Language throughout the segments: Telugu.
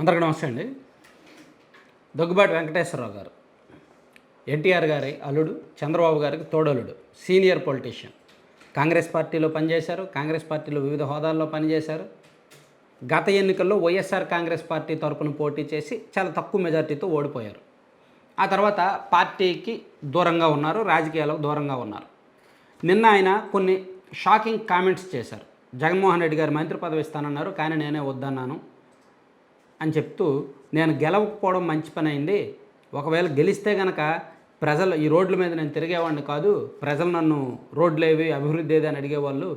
అందరికీ నమస్తే అండి. దగ్గుబాటి వెంకటేశ్వరరావు గారు ఎన్టీఆర్ గారి అల్లుడు చంద్రబాబు గారికి తోడలుడు సీనియర్ పొలిటీషియన్. కాంగ్రెస్ పార్టీలో పనిచేశారు కాంగ్రెస్ పార్టీలో వివిధ హోదాల్లో పనిచేశారు. గత ఎన్నికల్లో వైఎస్ఆర్ కాంగ్రెస్ పార్టీ తరపున పోటీ చేసి చాలా తక్కువ మెజార్టీతో ఓడిపోయారు. ఆ తర్వాత పార్టీకి దూరంగా ఉన్నారు రాజకీయాలకు దూరంగా ఉన్నారు. నిన్న ఆయన కొన్ని షాకింగ్ కామెంట్స్ చేశారు. జగన్మోహన్ రెడ్డి గారు మంత్రి పదవి ఇస్తానన్నారు కానీ నేనే వద్దన్నాను. అని చెప్తూ నేను గెలవకపోవడం మంచి పని అయింది. ఒకవేళ గెలిస్తే గనక ప్రజలు ఈ రోడ్ల మీద నేను తిరిగేవాడిని కాదు ప్రజలు నన్ను రోడ్లు ఏవి అభివృద్ధి ఏది అని అడిగేవాళ్ళు.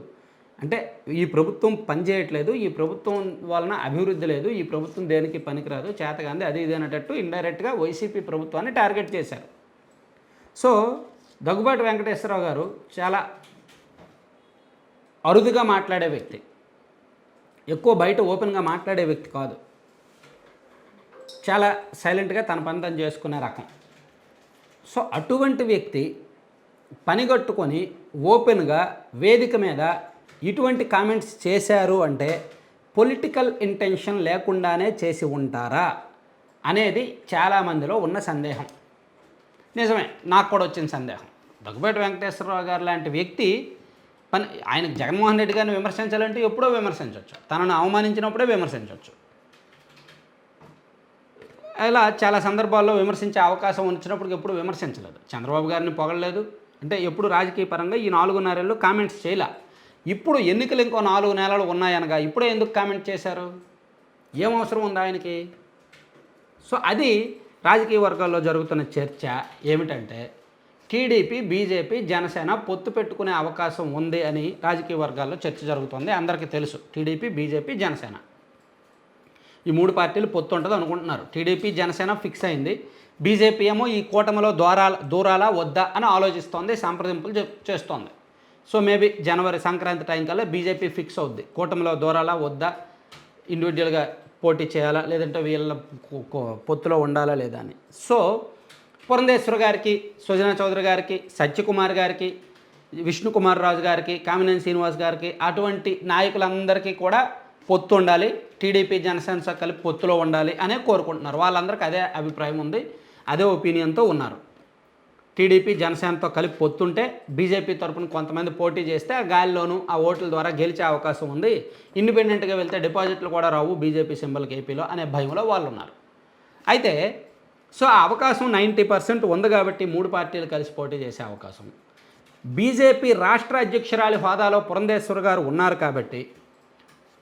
అంటే ఈ ప్రభుత్వం పనిచేయట్లేదు ఈ ప్రభుత్వం వలన అభివృద్ధి లేదు ఈ ప్రభుత్వం దేనికి పనికిరాదు చేతగాంది అది ఇది అనేటట్టు ఇండైరెక్ట్గా వైసీపీ ప్రభుత్వాన్ని టార్గెట్ చేశారు. సో దగ్గుబాటి వెంకటేశ్వరరావు గారు చాలా అరుదుగా మాట్లాడే వ్యక్తి. ఎక్కువ బయట ఓపెన్గా మాట్లాడే వ్యక్తి కాదు. చాలా సైలెంట్గా తన పని తను చేసుకునే రకం. సో అటువంటి వ్యక్తి పనిగట్టుకొని ఓపెన్గా వేదిక మీద ఇటువంటి కామెంట్స్ చేశారు అంటే పొలిటికల్ ఇంటెన్షన్ లేకుండానే చేసి ఉంటారా అనేది చాలామందిలో ఉన్న సందేహం. నిజమే నాకు కూడా వచ్చిన సందేహం. దగ్గుబాటి వెంకటేశ్వరరావు గారు లాంటి వ్యక్తి పని ఆయన జగన్మోహన్ రెడ్డి గారిని విమర్శించాలంటే ఎప్పుడో విమర్శించవచ్చు తనను అవమానించినప్పుడే విమర్శించవచ్చు ఇలా చాలా సందర్భాల్లో విమర్శించే అవకాశం వచ్చినప్పుడు ఎప్పుడు విమర్శించలేదు. చంద్రబాబు గారిని పొగడలేదు. అంటే ఎప్పుడు రాజకీయ పరంగా ఈ నాలుగున్నరేళ్ళు కామెంట్స్ చేయలే. ఇప్పుడు ఎన్నికలు ఇంకో నాలుగు నెలలు ఉన్నాయనగా ఇప్పుడే ఎందుకు కామెంట్ చేశారు? ఏం అవసరం ఉంది ఆయనకి? సో అది రాజకీయ వర్గాల్లో జరుగుతున్న చర్చ ఏమిటంటే టీడీపీ బీజేపీ జనసేన పొత్తు పెట్టుకునే అవకాశం ఉంది అని రాజకీయ వర్గాల్లో చర్చ జరుగుతుంది. అందరికీ తెలుసు. TDP BJP Janasena. ఈ మూడు పార్టీలు పొత్తు ఉంటుంది అనుకుంటున్నారు. టీడీపీ జనసేన ఫిక్స్ అయింది. బీజేపీ ఏమో ఈ కూటమిలో దూరాల దూరాలా వద్దా అని ఆలోచిస్తోంది సంప్రదింపులు చేస్తోంది. సో మేబీ జనవరి సంక్రాంతి టైం కల్లా బీజేపీ ఫిక్స్ అవుద్ది. కూటమిలో దూరాలా వద్దా? ఇండివిజువల్గా పోటీ చేయాలా? లేదంటే వీళ్ళ పొత్తులో ఉండాలా లేదా అని. సో పురంధేశ్వర్ గారికి సుజనా చౌదరి గారికి సత్యకుమార్ గారికి విష్ణుకుమార్ రాజు గారికి కామినేని శ్రీనివాస్ గారికి అటువంటి నాయకులందరికీ కూడా పొత్తు ఉండాలి టీడీపీ జనసేన కలిపి పొత్తులో ఉండాలి అనే కోరుకుంటున్నారు. వాళ్ళందరికీ అదే అభిప్రాయం ఉంది అదే ఒపీనియన్తో ఉన్నారు. టీడీపీ జనసేనతో కలిపి పొత్తుంటే బీజేపీ తరపున కొంతమంది పోటీ చేస్తే ఆ గాలిలోనూ ఆ ఓట్ల ద్వారా గెలిచే అవకాశం ఉంది. ఇండిపెండెంట్గా వెళ్తే డిపాజిట్లు కూడా రావు బీజేపీ సింబల్కి ఏపీలో అనే భయంలో వాళ్ళు ఉన్నారు అయితే సో ఆ అవకాశం నైంటీ పర్సెంట్ ఉంది కాబట్టి మూడు పార్టీలు కలిసి పోటీ చేసే అవకాశం. బీజేపీ రాష్ట్ర అధ్యక్షురాలి హోదాలో పురంధేశ్వర్ గారు ఉన్నారు కాబట్టి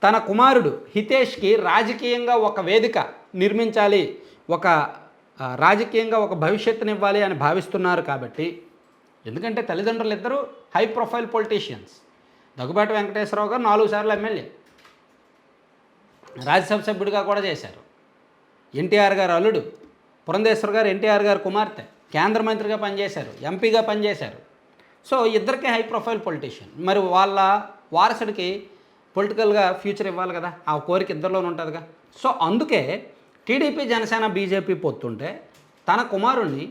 తన కుమారుడు హితేష్కి రాజకీయంగా ఒక వేదిక నిర్మించాలి ఒక రాజకీయంగా ఒక భవిష్యత్తునివ్వాలి అని భావిస్తున్నారు కాబట్టి ఎందుకంటే తల్లిదండ్రులు ఇద్దరూ high profile politicians. Daggubati Venkateswara Rao garu నాలుగు సార్లు ఎమ్మెల్యే. రాజ్యసభ సభ్యుడిగా కూడా చేశారు. ఎన్టీఆర్ గారు అల్లుడు పురంధేశ్వర్ గారు ఎన్టీఆర్ గారు కుమార్తె కేంద్ర మంత్రిగా పనిచేశారు ఎంపీగా పనిచేశారు. సో ఇద్దరికే హై ప్రొఫైల్ పొలిటీషియన్. మరి వాళ్ళ వారసుడికి పొలిటికల్గా ఫ్యూచర్ ఇవ్వాలి కదా ఆ కోరిక ఇద్దరిలోనే ఉంటుందిగా. సో అందుకే టీడీపీ జనసేన బీజేపీ పొత్తుంటే తన కుమారుణ్ణి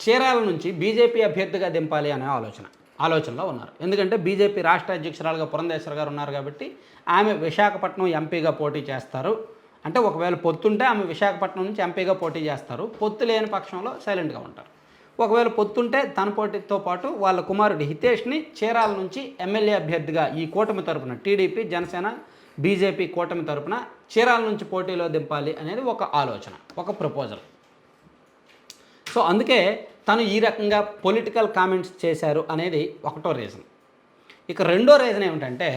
చీరాల నుంచి బీజేపీ అభ్యర్థిగా దింపాలి అనే ఆలోచన ఆలోచనలో ఉన్నారు. ఎందుకంటే బీజేపీ రాష్ట్ర అధ్యక్షురాలుగా పురంధేశ్వర్ గారు ఉన్నారు కాబట్టి ఆమె విశాఖపట్నం ఎంపీగా పోటీ చేస్తారు. అంటే ఒకవేళ పొత్తుంటే ఆమె విశాఖపట్నం నుంచి ఎంపీగా పోటీ చేస్తారు. పొత్తు లేని పక్షంలో సైలెంట్గా ఉంటారు. ఒకవేళ పొత్తుంటే తన పోటీతో పాటు వాళ్ళ కుమారుడు హితేష్ని చీరాల నుంచి ఎమ్మెల్యే అభ్యర్థిగా ఈ కూటమి తరపున టీడీపీ జనసేన బీజేపీ కూటమి తరపున చీరాల నుంచి పోటీలో దింపాలి అనేది ఒక ఆలోచన ఒక ప్రపోజల్. సో అందుకే తను ఈ రకంగా పొలిటికల్ కామెంట్స్ చేశారు అనేది ఒకటో రీజన్. ఇక రెండో రీజన్ ఏమిటంటే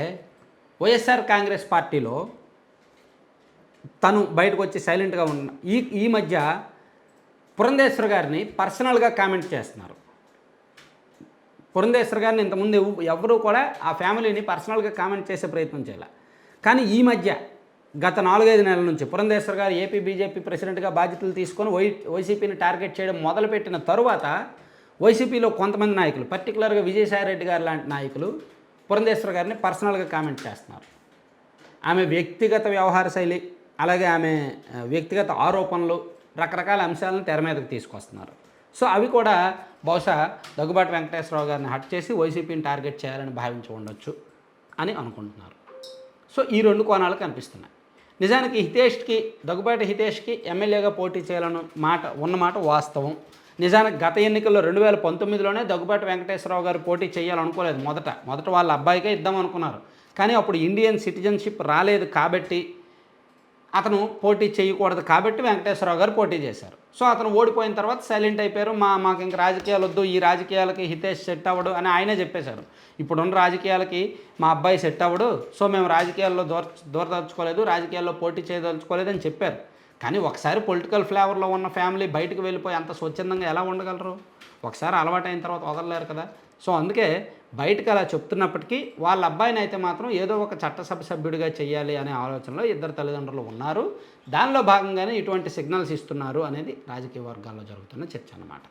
వైఎస్ఆర్ కాంగ్రెస్ పార్టీలో తను బయటకు వచ్చి సైలెంట్గా ఉన్న ఈ ఈ మధ్య పురంధేశ్వర్ గారిని పర్సనల్గా కామెంట్ చేస్తున్నారు. పురంధేశ్వర్ గారిని ఇంతకుముందు ఎవరూ కూడా ఆ ఫ్యామిలీని పర్సనల్గా కామెంట్ చేసే ప్రయత్నం చేయాలి. కానీ ఈ మధ్య గత నాలుగైదు నెలల నుంచి పురంధేశ్వర్ గారు ఏపీ బీజేపీ ప్రెసిడెంట్గా బాధ్యతలు తీసుకొని వై వైసీపీని టార్గెట్ చేయడం మొదలుపెట్టిన తరువాత వైసీపీలో కొంతమంది నాయకులు పర్టికులర్గా విజయసాయిరెడ్డి గారు లాంటి నాయకులు పురంధేశ్వర్ గారిని పర్సనల్గా కామెంట్ చేస్తున్నారు. ఆమె వ్యక్తిగత వ్యవహార శైలి అలాగే ఆమె వ్యక్తిగత ఆరోపణలు రకరకాల అంశాలను తెర మీదకి తీసుకొస్తున్నారు. సో అవి కూడా బహుశా దగ్గుబాటి వెంకటేశ్వరరావు గారిని హట్ చేసి వైసీపీని టార్గెట్ చేయాలని భావించి ఉండొచ్చు అని అనుకుంటున్నారు. సో ఈ రెండు కోణాలు కనిపిస్తున్నాయి. నిజానికి హితేష్కి దగ్గుబాటి హితేష్కి ఎమ్మెల్యేగా పోటీ చేయాలని మాట ఉన్నమాట వాస్తవం. నిజానికి గత ఎన్నికల్లో రెండు వేల పంతొమ్మిదిలోనే దగ్గుబాటి వెంకటేశ్వరరావు గారు పోటీ చేయాలనుకోలేదు మొదట. మొదట వాళ్ళ అబ్బాయికే ఇద్దాం అనుకున్నారు. కానీ అప్పుడు ఇండియన్ సిటిజన్షిప్ రాలేదు కాబట్టి అతను పోటీ చేయకూడదు కాబట్టి వెంకటేశ్వరరావు గారు పోటీ చేశారు. సో అతను ఓడిపోయిన తర్వాత సైలెంట్ అయిపోయారు. మా మాకు ఇంక రాజకీయాలు వద్దు ఈ రాజకీయాలకి హితేష్ సెట్ అవ్వడు అని ఆయనే చెప్పేశారు. ఇప్పుడున్న రాజకీయాలకి మా అబ్బాయి సెట్ అవ్వడు. సో మేము రాజకీయాల్లో దూర దూరదలుచుకోలేదు రాజకీయాల్లో పోటీ చేయదలుచుకోలేదు అని చెప్పారు. కానీ ఒకసారి పొలిటికల్ ఫ్లేవర్లో ఉన్న ఫ్యామిలీ బయటకు వెళ్ళిపోయి అంత స్వచ్ఛందంగా ఎలా ఉండగలరు? ఒకసారి అలవాటైన తర్వాత వదలలేరు కదా. సో అందుకే బయటకు అలా చెప్తున్నప్పటికీ వాళ్ళ అబ్బాయిని అయితే మాత్రం ఏదో ఒక చట్టసభ సభ్యుడిగా చేయాలి అనే ఆలోచనలో ఇద్దరు తల్లిదండ్రులు ఉన్నారు. దానిలో భాగంగానే ఇటువంటి సిగ్నల్స్ ఇస్తున్నారు అనేది రాజకీయ వర్గాల్లో జరుగుతున్న చర్చ అన్నమాట.